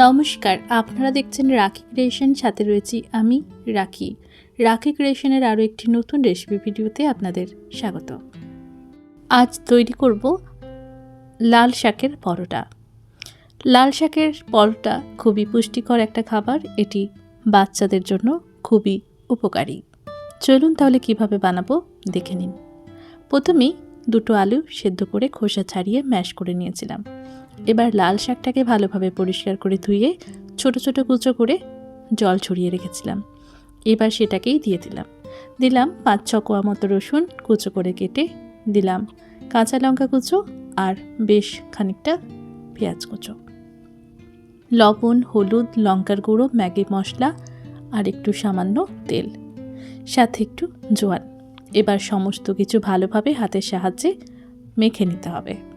নমস্কার, আপনারা দেখছেন রাখি ক্রিয়েশন, সাথে রয়েছি আমি, রাখি। রাখি ক্রিয়েশনের আরও একটি নতুন রেসিপি ভিডিওতে আপনাদের স্বাগত। আজ তৈরি করব লাল শাকের পরোটা। লাল শাকের পরোটা খুবই পুষ্টিকর একটা খাবার, এটি বাচ্চাদের জন্য খুবই উপকারী। চলুন তাহলে কীভাবে বানাবো দেখে নিন। প্রথমেই দুটো আলু সেদ্ধ করে খোসা ছাড়িয়ে ম্যাশ করে নিয়েছিলাম। এবার লাল শাকটাকে ভালোভাবে পরিষ্কার করে ধুয়ে ছোট ছোট কুচো করে জল ছড়িয়ে রেখেছিলাম। এবার সেটাকেই দিয়ে দিলাম। দিলাম পাঁচ ছ কোয়া মতো রসুন কুচো করে কেটে দিলাম কাঁচা লঙ্কা কুচো আর বেশ খানিকটা পেঁয়াজ কুচো। লবণ, হলুদ, লঙ্কার গুঁড়ো, ম্যাগি মশলা আর একটু সামান্য তেল। সাথে একটু জোয়ান। এবার সমস্ত কিছু ভালোভাবে হাতের সাহায্যে মেখে নিতে হবে।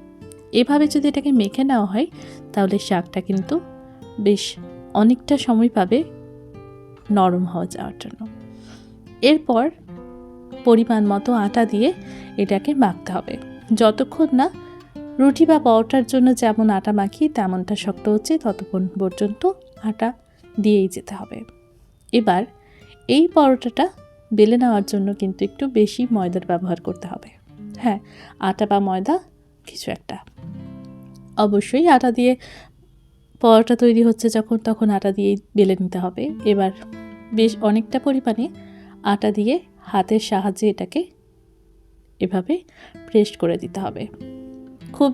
এভাবে যদি এটাকে মেখে নেওয়া হয়, তাহলে শাকটা কিন্তু বেশ অনেকটা সময় পাবে নরম হওয়া যাওয়ার জন্য। এরপর পরিমাণ মতো আটা দিয়ে এটাকে মাখতে হবে। যতক্ষণ না রুটি বা পরোটার জন্য যেমন আটা মাখি, তেমনটা শক্ত হচ্ছে, ততক্ষণ পর্যন্ত আটা দিয়েই যেতে হবে। এবার এই পরোটাটা বেলে নেওয়ার জন্য কিন্তু একটু বেশি ময়দার ব্যবহার করতে হবে। হ্যাঁ আটা বা ময়দা কিছু একটা। অবশ্যই আটা দিয়ে পরোটা তৈরি হচ্ছে যখন, তখন আটা দিয়েই বেলে নিতে হবে। এবার বেশ অনেকটা পরিমাণে আটা দিয়ে হাতের সাহায্যে এটাকে এভাবে প্রেস করে দিতে হবে। খুব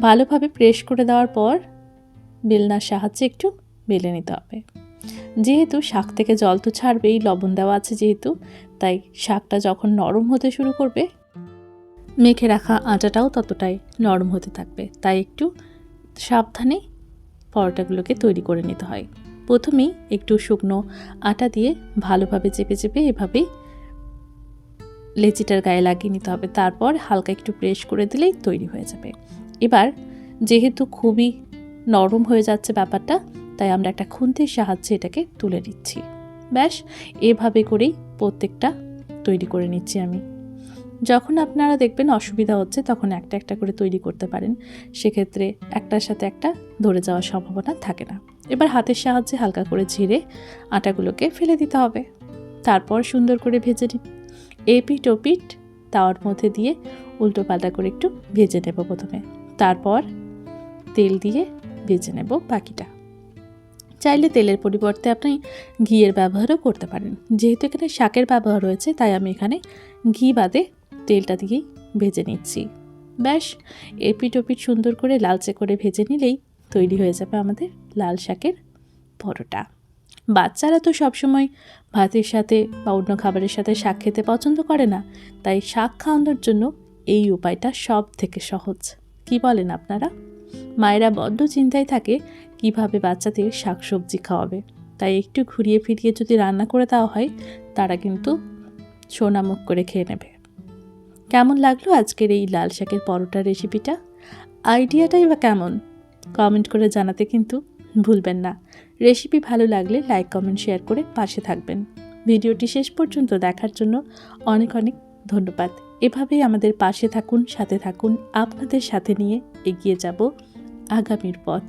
ভালোভাবে প্রেস করে দেওয়ার পর বেলনার সাহায্যে একটু বেলে নিতে হবে। যেহেতু শাক থেকে জল তো ছাড়বেই, লবণ দেওয়া আছে যেহেতু, তাই শাকটা যখন নরম হতে শুরু করবে মেখে রাখা আটাটাও ততটাই নরম হতে থাকবে। তাই একটু সাবধানে পরোটাগুলোকে তৈরি করে নিতে হয়। প্রথমেই একটু শুকনো আটা দিয়ে ভালোভাবে চেপে চেপে এভাবেই লেচিটার গায়ে লাগিয়ে নিতে হবে। তারপর হালকা একটু প্রেস করে দিলেই তৈরি হয়ে যাবে। এবার যেহেতু খুবই নরম হয়ে যাচ্ছে ব্যাপারটা, তাই আমরা একটা খুন্তির সাহায্যে এটাকে তুলে নিচ্ছি। ব্যাস, এভাবে করেই প্রত্যেকটা তৈরি করে নিচ্ছি আমি। যখন আপনারা দেখবেন অসুবিধা হচ্ছে, তখন একটা একটা করে তৈরি করতে পারেন। সেক্ষেত্রে একটার সাথে একটা ধরে যাওয়ার সম্ভাবনা থাকে না। এবার হাতের সাহায্যে হালকা করে ঝিরে আটাগুলোকে ফেলে দিতে হবে। তারপর সুন্দর করে ভেজে নিন। এপিট ওপিট তাওয়ার মধ্যে দিয়ে উল্টো পাল্টা করে একটু ভেজে নেব প্রথমে। তারপর তেল দিয়ে ভেজে নেব বাকিটা। চাইলে তেলের পরিবর্তে আপনি ঘিয়ের ব্যবহারও করতে পারেন। যেহেতু এখানে শাকের ব্যবহার রয়েছে, তাই আমি এখানে ঘি বাদে তেলটা দিয়েই ভেজে নিচ্ছি। ব্যাস এপিট ওপিট সুন্দর করে লালচে করে ভেজে নিলেই তৈরি হয়ে যাবে আমাদের লাল শাকের পরোটা। বাচ্চারা তো সবসময় ভাতের সাথে বা অন্য খাবারের সাথে শাক খেতে পছন্দ করে না, তাই শাক খাওয়ানোর জন্য এই উপায়টা সব থেকে সহজ। কি বলেন আপনারা? মায়েরা বড্ড চিন্তায় থাকে কীভাবে বাচ্চাদের শাক সবজি খাওয়াবে। তাই একটু ঘুরিয়ে ফিরিয়ে যদি রান্না করে দেওয়া হয়, তারা কিন্তু সোনামুখ করে খেয়ে নেবে। কেমন লাগল আজকের এই লাল শাকের পরোটা রেসিপিটা? আইডিয়াটাই বা কেমন? কমেন্ট করে জানাতে কিন্তু ভুলবেন না। রেসিপি ভালো লাগলে লাইক, কমেন্ট, শেয়ার করে পাশে থাকবেন। ভিডিওটি শেষ পর্যন্ত দেখার জন্য অনেক অনেক ধন্যবাদ। এভাবেই আমাদের পাশে থাকুন, সাথে থাকুন, আপনাদের সাথে নিয়ে এগিয়ে যাব আগামীর পথ।